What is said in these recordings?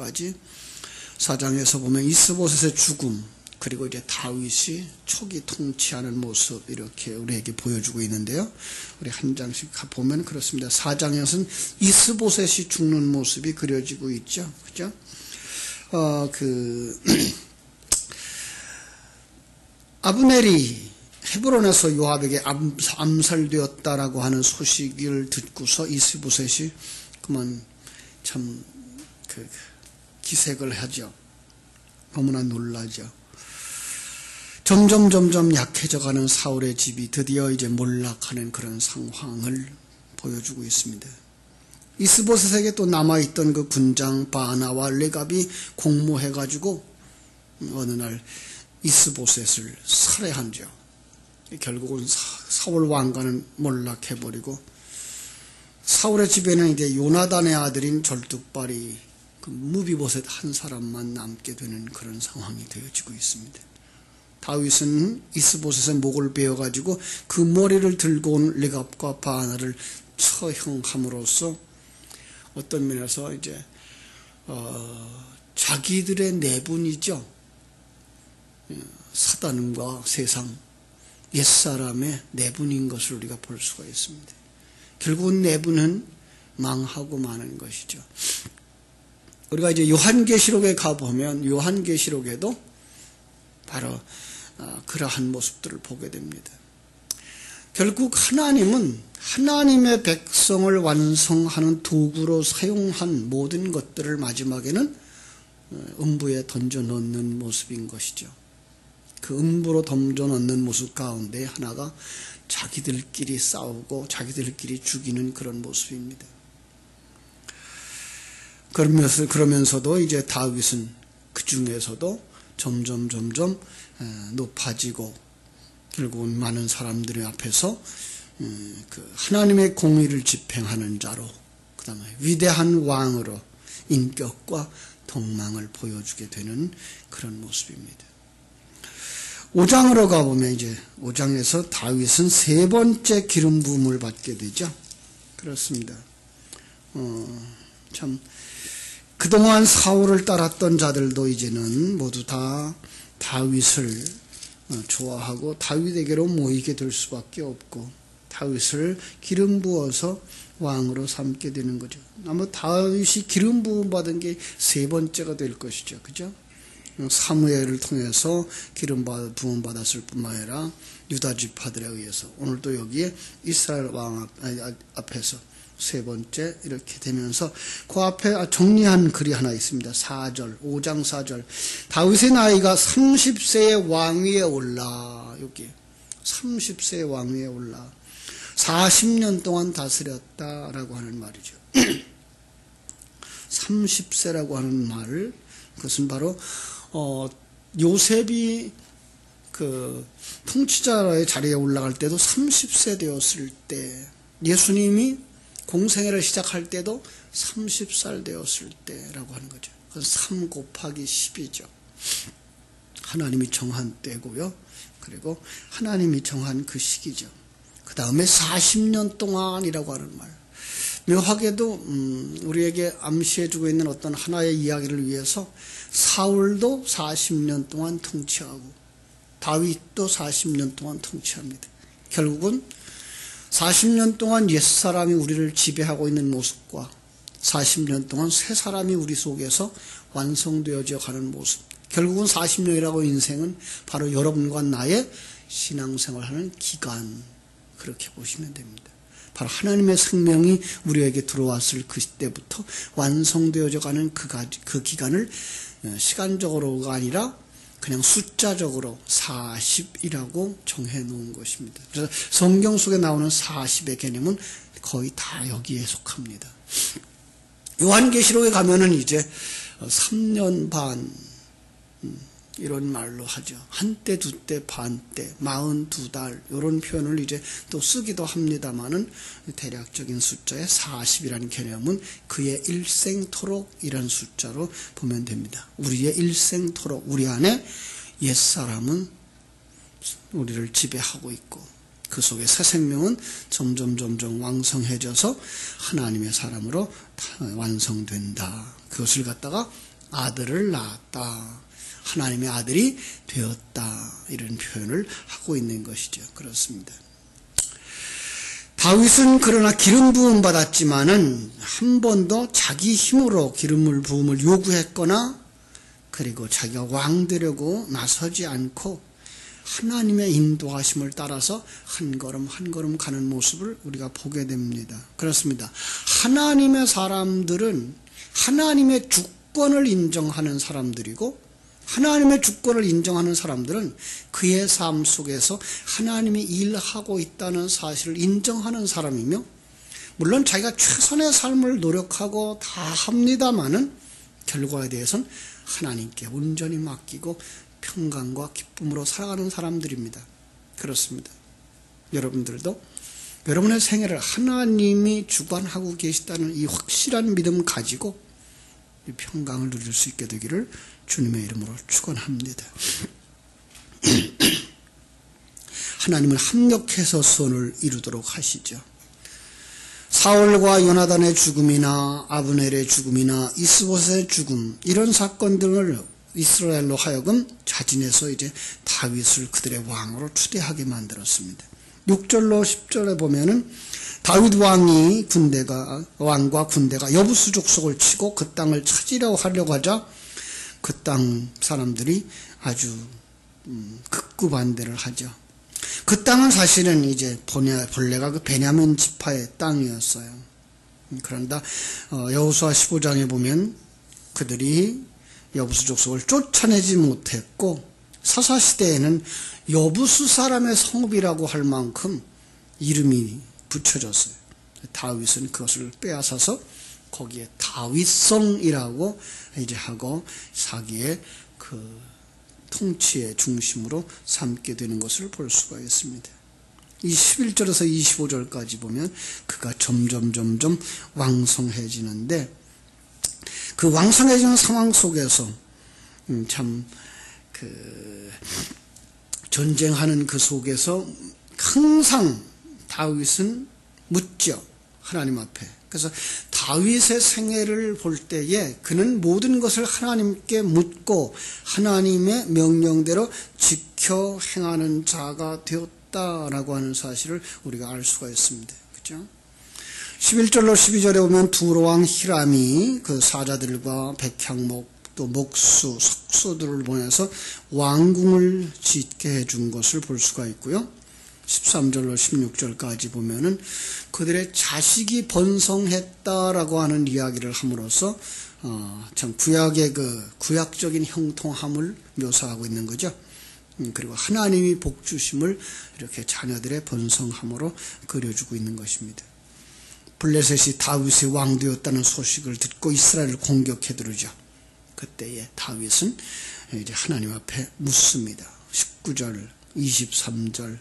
모습까지 사장에서 보면 이스보셋의 죽음 그리고 이제 다윗이 초기 통치하는 모습 이렇게 우리에게 보여주고 있는데요. 우리 한 장씩 보면 그렇습니다. 사장에서는 이스보셋이 죽는 모습이 그려지고 있죠. 그죠? 어, 그 아브넬이 헤브론에서 요압에게 암살되었다라고 하는 소식을 듣고서 이스보셋이 그만 참그 기색을 하죠. 너무나 놀라죠. 점점 점점 약해져가는 사울의 집이 드디어 이제 몰락하는 그런 상황을 보여주고 있습니다. 이스보셋에게 또 남아있던 그 군장 바나와 레갑이 공모해가지고 어느 날 이스보셋을 살해한죠. 결국은 사울 왕가는 몰락해버리고 사울의 집에는 이제 요나단의 아들인 절뚝발이 그 무비보셋 한 사람만 남게 되는 그런 상황이 되어지고 있습니다. 다윗은 이스보셋의 목을 베어가지고 그 머리를 들고 온 레갑과 바나를 처형함으로써 어떤 면에서 이제 어, 자기들의 내분이죠. 예, 사단과 세상, 옛사람의 내분인 것을 우리가 볼 수가 있습니다. 결국은 내분은 망하고 마는 것이죠. 우리가 이제 요한계시록에 가보면 요한계시록에도 바로 어, 그러한 모습들을 보게 됩니다. 결국 하나님은 하나님의 백성을 완성하는 도구로 사용한 모든 것들을 마지막에는 어, 음부에 던져 넣는 모습인 것이죠. 그 음부로 던져 넣는 모습 가운데 하나가 자기들끼리 싸우고 자기들끼리 죽이는 그런 모습입니다. 그러면서, 그러면서도 이제 다윗은 그 중에서도 점점 점점 높아지고 결국은 많은 사람들의 앞에서 그 하나님의 공의를 집행하는 자로 그 다음에 위대한 왕으로 인격과 동망을 보여주게 되는 그런 모습입니다. 5장으로 가보면 이제 5장에서 다윗은 세 번째 기름 부음을 받게 되죠. 그렇습니다. 어, 참 그동안 사울을 따랐던 자들도 이제는 모두 다 다윗을 어, 좋아하고 다윗에게로 모이게 될 수밖에 없고 다윗을 기름 부어서 왕으로 삼게 되는 거죠. 아마 다윗이 기름 부음 받은 게 세 번째가 될 것이죠. 그죠? 사무엘을 통해서 기름 부음 받았을 뿐만 아니라 유다 지파들에 의해서 오늘도 여기에 이스라엘 왕 앞 에서 세 번째 이렇게 되면서 그 앞에 정리한 글이 하나 있습니다. 4절, 5장 4절. 다윗의 나이가 30세의 왕위에 올라 여기 30세의 왕위에 올라 40년 동안 다스렸다라고 하는 말이죠. 30세라고 하는 말 그것은 바로 어, 요셉이 그 통치자의 자리에 올라갈 때도 30세 되었을 때 예수님이 공생애를 시작할 때도 30살 되었을 때라고 하는 거죠. 그3 곱하기 10이죠. 하나님이 정한 때고요. 그리고 하나님이 정한 그 시기죠. 그 다음에 40년 동안이라고 하는 말. 묘하게도 음, 우리에게 암시해주고 있는 어떤 하나의 이야기를 위해서 사울도 40년 동안 통치하고 다윗도 40년 동안 통치합니다. 결국은 40년 동안 옛 사람이 우리를 지배하고 있는 모습과 40년 동안 새 사람이 우리 속에서 완성되어져 가는 모습. 결국은 40년이라고 인생은 바로 여러분과 나의 신앙생활하는 기간. 그렇게 보시면 됩니다. 바로 하나님의 생명이 우리에게 들어왔을 그때부터 완성되어져 가는 그, 그 기간을 어, 시간적으로가 아니라 그냥 숫자적으로 40이라고 정해 놓은 것입니다. 그래서 성경 속에 나오는 40의 개념은 거의 다 여기에 속합니다. 요한계시록에 가면은 이제 3년 반, 음, 이런 말로 하죠. 한때, 두때, 반때, 마흔 두 달, 이런 표현을 이제 또 쓰기도 합니다만은 대략적인 숫자의 40이라는 개념은 그의 일생토록 이런 숫자로 보면 됩니다. 우리의 일생토록, 우리 안에 옛사람은 우리를 지배하고 있고, 그 속에 새 생명은 점점 점점 왕성해져서 하나님의 사람으로 완성된다. 그것을 갖다가 아들을 낳았다. 하나님의 아들이 되었다. 이런 표현을 하고 있는 것이죠. 그렇습니다. 다윗은 그러나 기름 부음 받았지만은 한 번도 자기 힘으로 기름을 부음을 요구했거나 그리고 자기가 왕 되려고 나서지 않고 하나님의 인도하심을 따라서 한 걸음 한 걸음 가는 모습을 우리가 보게 됩니다. 그렇습니다. 하나님의 사람들은 하나님의 주권을 인정하는 사람들이고 하나님의 주권을 인정하는 사람들은 그의 삶 속에서 하나님이 일하고 있다는 사실을 인정하는 사람이며 물론 자기가 최선의 삶을 노력하고 다 합니다마는 결과에 대해서는 하나님께 온전히 맡기고 평강과 기쁨으로 살아가는 사람들입니다. 그렇습니다. 여러분들도 여러분의 생애를 하나님이 주관하고 계시다는 이 확실한 믿음 가지고 평강을 누릴 수 있게 되기를 주님의 이름으로 축원합니다. 하나님은 합력해서 선을 이루도록 하시죠. 사울과 요나단의 죽음이나 아브넬의 죽음이나 이스봇의 죽음 이런 사건들을 이스라엘로 하여금 자진해서 이제 다윗을 그들의 왕으로 추대하게 만들었습니다. 6절로 10절에 보면은 다윗 왕이 군대가 왕과 군대가 여부수 족속을 치고 그 땅을 찾으려 하려고 하자 그 땅 사람들이 아주 음, 극구 반대를 하죠. 그 땅은 사실은 이제 본래가 그 베냐민 지파의 땅이었어요. 그런다 어, 여호수아 15장에 보면 그들이 여부수 족속을 쫓아내지 못했고 사사 시대에는 여부수 사람의 성읍이라고 할 만큼 이름이 붙여졌어요. 다윗은 그것을 빼앗아서 거기에 다윗성이라고 이제 하고 사기의 그 통치의 중심으로 삼게 되는 것을 볼 수가 있습니다. 이 11절에서 25절까지 보면 그가 점점 점점 왕성해지는데 그 왕성해지는 상황 속에서 음, 참그 전쟁하는 그 속에서 항상 다윗은 묻죠 하나님 앞에 그래서 다윗의 생애를 볼 때에 그는 모든 것을 하나님께 묻고 하나님의 명령대로 지켜 행하는 자가 되었다라고 하는 사실을 우리가 알 수가 있습니다. 그죠? 11절로 12절에 보면 두로왕 히람이 그 사자들과 백향목 또 목수, 석소들을 보내서 왕궁을 짓게 해준 것을 볼 수가 있고요. 13절로 16절까지 보면은 그들의 자식이 번성했다라고 하는 이야기를 함으로써 어, 참 구약의 그 구약적인 형통함을 묘사하고 있는 거죠. 음, 그리고 하나님이 복 주심을 이렇게 자녀들의 번성함으로 그려주고 있는 것입니다. 블레셋이 다윗의 왕 되었다는 소식을 듣고 이스라엘을 공격해 들으죠. 그때에 다윗은 이제 하나님 앞에 묻습니다. 19절, 23절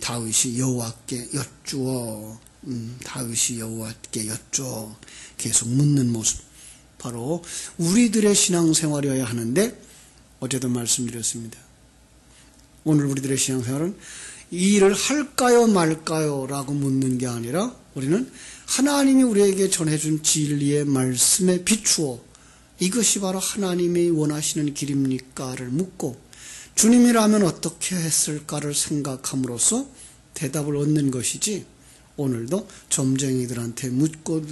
다윗이 여호와께 여쭈어. 음, 다윗이 여호와께 여쭈어. 계속 묻는 모습. 바로 우리들의 신앙생활이어야 하는데 어제도 말씀드렸습니다. 오늘 우리들의 신앙생활은 이 일을 할까요 말까요 라고 묻는 게 아니라 우리는 하나님이 우리에게 전해준 진리의 말씀에 비추어 이것이 바로 하나님이 원하시는 길입니까를 묻고 주님이라면 어떻게 했을까를 생각함으로써 대답을 얻는 것이지 오늘도 점쟁이들한테 묻고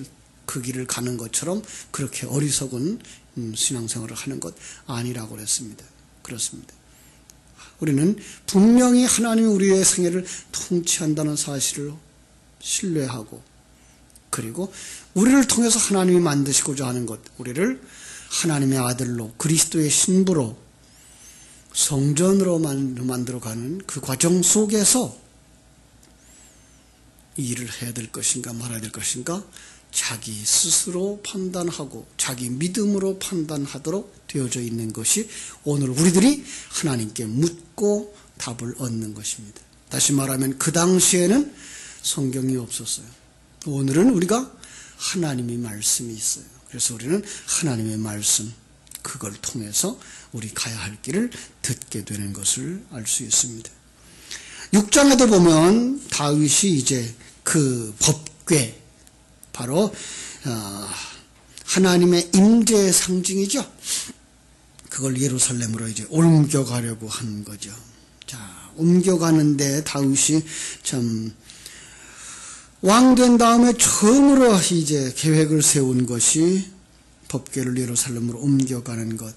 그 길을 가는 것처럼 그렇게 어리석은 음, 신앙생활을 하는 것 아니라고 그랬습니다. 그렇습니다. 우리는 분명히 하나님이 우리의 생애를 통치한다는 사실을 신뢰하고 그리고 우리를 통해서 하나님이 만드시고자 하는 것, 우리를 하나님의 아들로 그리스도의 신부로 성전으로 만들어가는 그 과정 속에서 일을 해야 될 것인가 말아야 될 것인가 자기 스스로 판단하고 자기 믿음으로 판단하도록 되어져 있는 것이 오늘 우리들이 하나님께 묻고 답을 얻는 것입니다. 다시 말하면 그 당시에는 성경이 없었어요. 오늘은 우리가 하나님의 말씀이 있어요. 그래서 우리는 하나님의 말씀, 그걸 통해서 우리 가야 할 길을 듣게 되는 것을 알 수 있습니다. 6장에도 보면 다윗이 이제 그 법궤 바로 어, 하나님의 임재의 상징이죠. 그걸 예루살렘으로 이제 옮겨가려고 하는 거죠. 자, 옮겨가는데 다윗이 참 왕 된 다음에 처음으로 이제 계획을 세운 것이 법궤를 예루살렘으로 옮겨가는 것.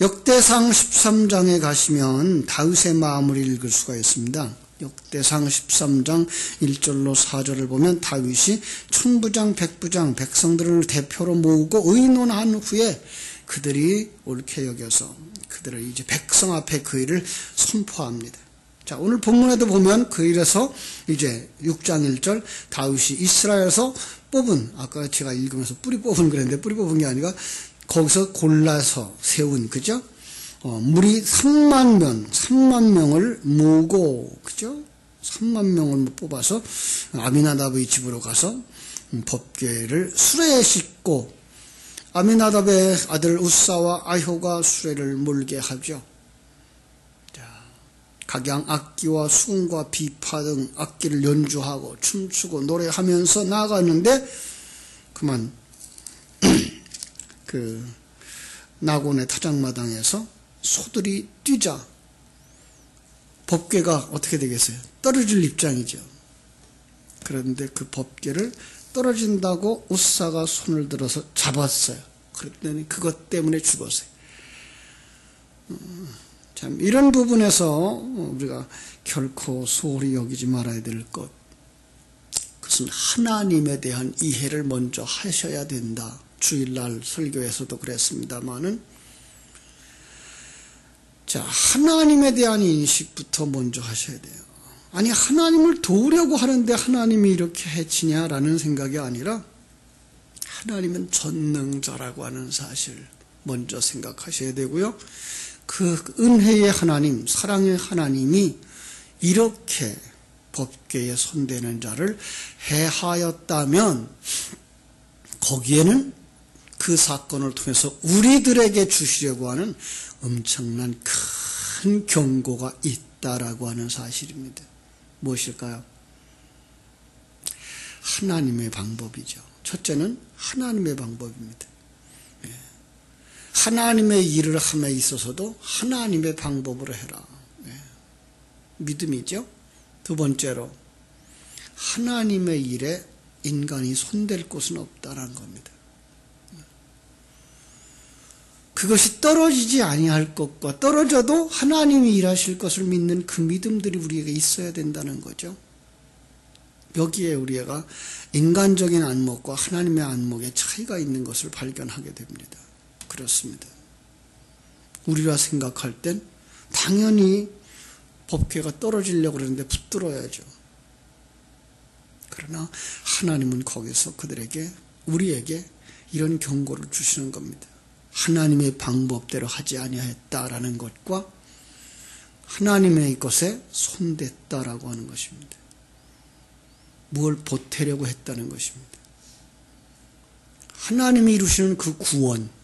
역대상 13장에 가시면 다윗의 마음을 읽을 수가 있습니다. 역대상 13장 1절로 4절을 보면 다윗이 천부장, 백부장, 백성들을 대표로 모으고 의논한 후에 그들이 옳게 여겨서 그들을 이제 백성 앞에 그 일을 선포합니다. 자, 오늘 본문에도 보면 그 일에서 이제 6장 1절 다윗이 이스라엘에서 뽑은 아까 제가 읽으면서 뿌리 뽑은 그랬는데 뿌리 뽑은 게 아니라 거기서 골라서 세운 그죠? 어, 무리 3만 명, 3만 명을 모으고 그죠? 3만 명을 뽑아서 아미나답의 집으로 가서 법궤를 수레에 싣고 아미나답의 아들 우사와 아효가 수레를 몰게 하죠. 각양 악기와 수금과 비파 등 악기를 연주하고 춤추고 노래하면서 나가는데 그만 그 나곤의 타작마당에서 소들이 뛰자 법궤가 어떻게 되겠어요? 떨어질 입장이죠. 그런데 그 법궤를 떨어진다고 우사가 손을 들어서 잡았어요. 그랬더니 그것 때문에 죽었어요. 음, 참 이런 부분에서 우리가 결코 소홀히 여기지 말아야 될 것. 그것은 하나님에 대한 이해를 먼저 하셔야 된다. 주일날 설교에서도 그랬습니다만은 자 하나님에 대한 인식부터 먼저 하셔야 돼요. 아니 하나님을 도우려고 하는데 하나님이 이렇게 해치냐라는 생각이 아니라 하나님은 전능자라고 하는 사실 먼저 생각하셔야 되고요. 그 은혜의 하나님, 사랑의 하나님이 이렇게 법궤에 손대는 자를 해하였다면 거기에는 그 사건을 통해서 우리들에게 주시려고 하는 엄청난 큰 경고가 있다라고 하는 사실입니다. 무엇일까요? 하나님의 방법이죠. 첫째는 하나님의 방법입니다. 하나님의 일을 함에 있어서도 하나님의 방법으로 해라. 네. 믿음이죠. 두 번째로 하나님의 일에 인간이 손댈 곳은 없다라는 겁니다. 그것이 떨어지지 아니할 것과 떨어져도 하나님이 일하실 것을 믿는 그 믿음들이 우리에게 있어야 된다는 거죠. 여기에 우리가 인간적인 안목과 하나님의 안목의 차이가 있는 것을 발견하게 됩니다. 그렇습니다. 우리가 생각할 땐 당연히 법궤가 떨어지려고 그러는데 붙들어야죠. 그러나 하나님은 거기서 그들에게 우리에게 이런 경고를 주시는 겁니다. 하나님의 방법대로 하지 아니하였다라는 것과 하나님의 것에 손댔다라고 하는 것입니다. 무엇 보태려고 했다는 것입니다. 하나님이 이루시는 그 구원, 자,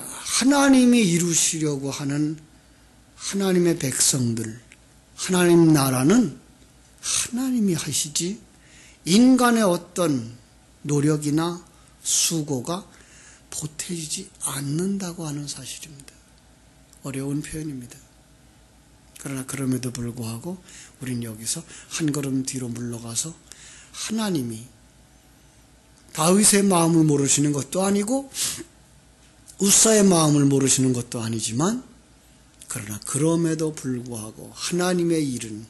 하나님이 이루시려고 하는 하나님의 백성들, 하나님 나라는 하나님이 하시지 인간의 어떤 노력이나 수고가 보태지지 않는다고 하는 사실입니다. 어려운 표현입니다. 그러나 그럼에도 불구하고 우리는 여기서 한 걸음 뒤로 물러가서 하나님이 다윗의 마음을 모르시는 것도 아니고 우사의 마음을 모르시는 것도 아니지만 그러나 그럼에도 불구하고 하나님의 일은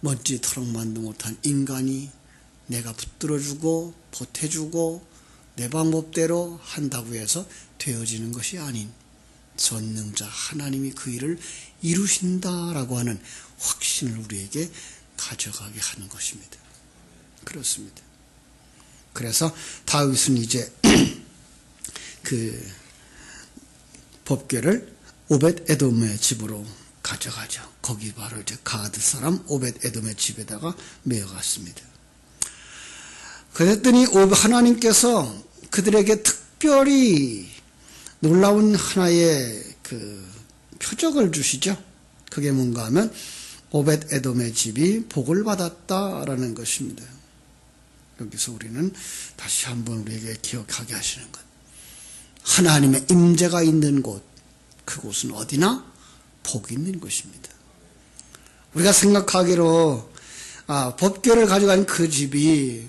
먼지토록 만도 못한 인간이 내가 붙들어주고 보태주고 내 방법대로 한다고 해서 되어지는 것이 아닌 전능자 하나님이 그 일을 이루신다라고 하는 확신을 우리에게 가져가게 하는 것입니다. 그렇습니다. 그래서 다윗은 이제 그 법궤를 오벳 에돔의 집으로 가져가죠. 거기 바로 이제 가드 사람 오벳 에돔의 집에다가 메어갔습니다. 그랬더니 하나님께서 그들에게 특별히 놀라운 하나의 그 표적을 주시죠. 그게 뭔가 하면 오벳 에돔의 집이 복을 받았다라는 것입니다. 여기서 우리는 다시 한번 우리에게 기억하게 하시는 것. 하나님의 임재가 있는 곳, 그곳은 어디나 복이 있는 곳입니다. 우리가 생각하기로 아, 법궤를 가져간 그 집이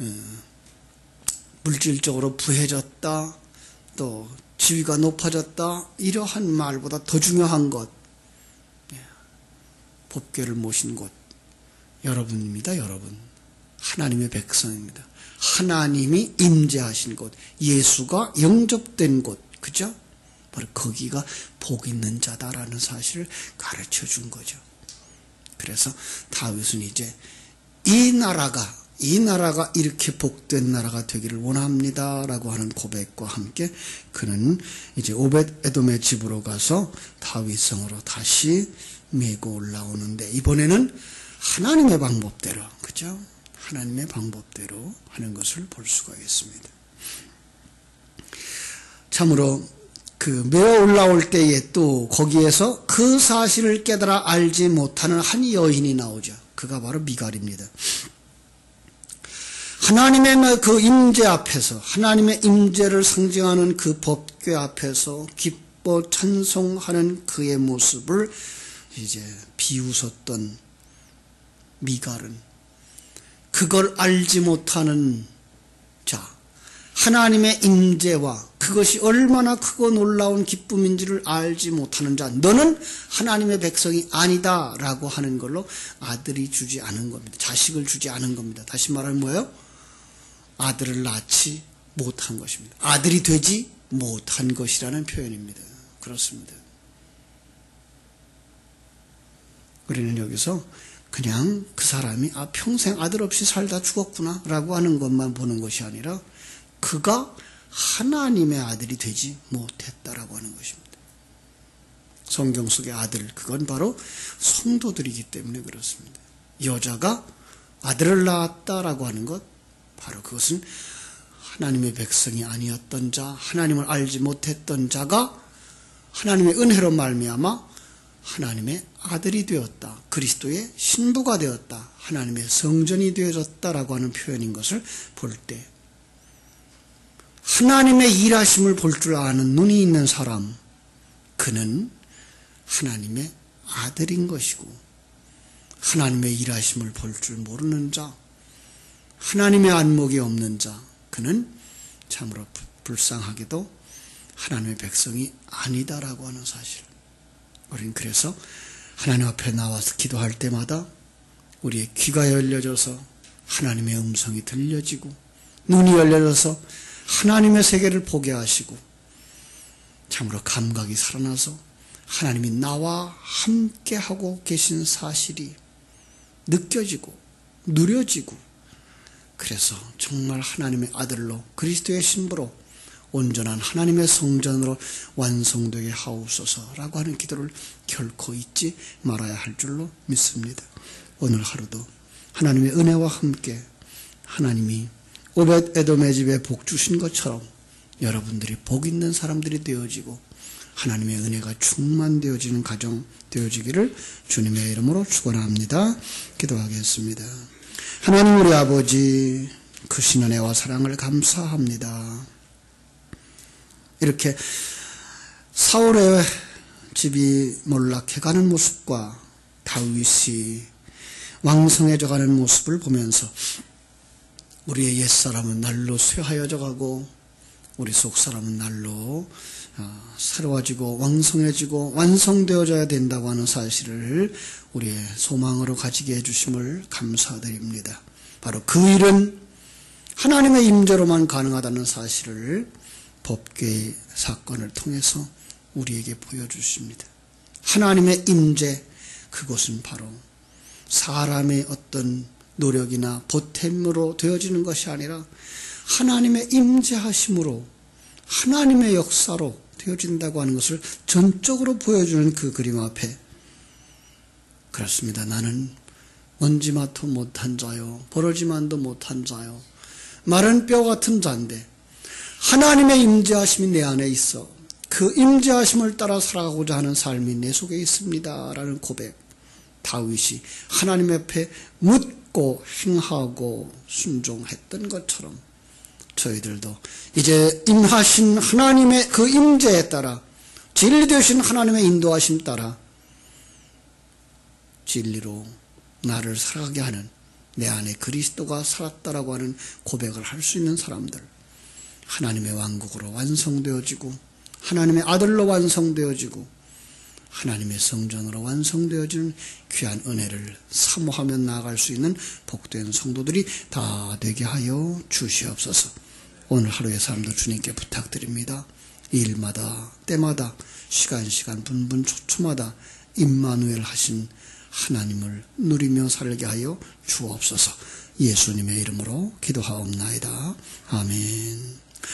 어, 물질적으로 부해졌다, 또 지위가 높아졌다 이러한 말보다 더 중요한 것 예, 법궤를 모신 곳. 여러분입니다 여러분. 하나님의 백성입니다 하나님이 임재하신 곳 예수가 영접된 곳 그죠? 바로 거기가 복 있는 자다라는 사실을 가르쳐 준 거죠 그래서 다윗은 이제 이 나라가 이 나라가 이렇게 복된 나라가 되기를 원합니다라고 하는 고백과 함께 그는 이제 오벳 에돔의 집으로 가서 다윗성으로 다시 메고 올라오는데 이번에는 하나님의 방법대로 그죠? 하나님의 방법대로 하는 것을 볼 수가 있습니다. 참으로 그 메어 올라올 때에 또 거기에서 그 사실을 깨달아 알지 못하는 한 여인이 나오죠. 그가 바로 미갈입니다. 하나님의 그 임재 앞에서 하나님의 임재를 상징하는 그 법궤 앞에서 기뻐 찬송하는 그의 모습을 이제 비웃었던 미갈은 그걸 알지 못하는 자 하나님의 임재와 그것이 얼마나 크고 놀라운 기쁨인지를 알지 못하는 자 너는 하나님의 백성이 아니다라고 하는 걸로 아들이 주지 않은 겁니다. 자식을 주지 않은 겁니다. 다시 말하면 뭐예요? 아들을 낳지 못한 것입니다. 아들이 되지 못한 것이라는 표현입니다. 그렇습니다. 우리는 여기서 그냥 그 사람이 아 평생 아들 없이 살다 죽었구나 라고 하는 것만 보는 것이 아니라 그가 하나님의 아들이 되지 못했다라고 하는 것입니다. 성경 속의 아들 그건 바로 성도들이기 때문에 그렇습니다. 여자가 아들을 낳았다라고 하는 것 바로 그것은 하나님의 백성이 아니었던 자, 하나님을 알지 못했던 자가 하나님의 은혜로 말미암아 하나님의 아들이 되었다. 그리스도의 신부가 되었다. 하나님의 성전이 되어졌다라고 하는 표현인 것을 볼 때 하나님의 일하심을 볼 줄 아는 눈이 있는 사람 그는 하나님의 아들인 것이고 하나님의 일하심을 볼 줄 모르는 자 하나님의 안목이 없는 자, 그는 참으로 불쌍하게도 하나님의 백성이 아니다라고 하는 사실. 우리는 그래서 하나님 앞에 나와서 기도할 때마다 우리의 귀가 열려져서 하나님의 음성이 들려지고 눈이 열려져서 하나님의 세계를 보게 하시고 참으로 감각이 살아나서 하나님이 나와 함께 하고 계신 사실이 느껴지고 누려지고 그래서 정말 하나님의 아들로 그리스도의 신부로 온전한 하나님의 성전으로 완성되게 하옵소서라고 하는 기도를 결코 잊지 말아야 할 줄로 믿습니다. 오늘 하루도 하나님의 은혜와 함께 하나님이 오벳 에돔의 집에 복 주신 것처럼 여러분들이 복 있는 사람들이 되어지고 하나님의 은혜가 충만되어지는 가정 되어지기를 주님의 이름으로 축원합니다. 기도하겠습니다. 하나님 우리 아버지 그 신은혜와 사랑을 감사합니다. 이렇게 사울의 집이 몰락해가는 모습과 다윗이 왕성해져가는 모습을 보면서 우리의 옛사람은 날로 쇠하여져 가고 우리 속사람은 날로 어, 새로워지고 왕성해지고 완성되어져야 된다고 하는 사실을 우리의 소망으로 가지게 해주심을 감사드립니다. 바로 그 일은 하나님의 임재로만 가능하다는 사실을 법계 사건을 통해서 우리에게 보여주십니다. 하나님의 임재 그것은 바로 사람의 어떤 노력이나 보탬으로 되어지는 것이 아니라 하나님의 임재하심으로 하나님의 역사로 되어진다고 하는 것을 전적으로 보여주는 그 그림 앞에 그렇습니다. 나는 먼지마도 못한 자요. 버러지만도 못한 자요. 마른 뼈 같은 자인데 하나님의 임재하심이 내 안에 있어. 그 임재하심을 따라 살아가고자 하는 삶이 내 속에 있습니다 라는 고백. 다윗이 하나님 앞에 묻고 행하고 순종했던 것처럼 저희들도 이제 임하신 하나님의 그 임재에 따라 진리 되신 하나님의 인도하심 따라 진리로 나를 살아가게 하는 내 안에 그리스도가 살았다라고 하는 고백을 할 수 있는 사람들 하나님의 왕국으로 완성되어지고 하나님의 아들로 완성되어지고 하나님의 성전으로 완성되어지는 귀한 은혜를 사모하며 나아갈 수 있는 복된 성도들이 다 되게 하여 주시옵소서. 오늘 하루의 삶도 주님께 부탁드립니다. 일마다 때마다 시간 시간 분분 초초마다 임마누엘 하신 하나님을 누리며 살게 하여 주옵소서. 예수님의 이름으로 기도하옵나이다. 아멘.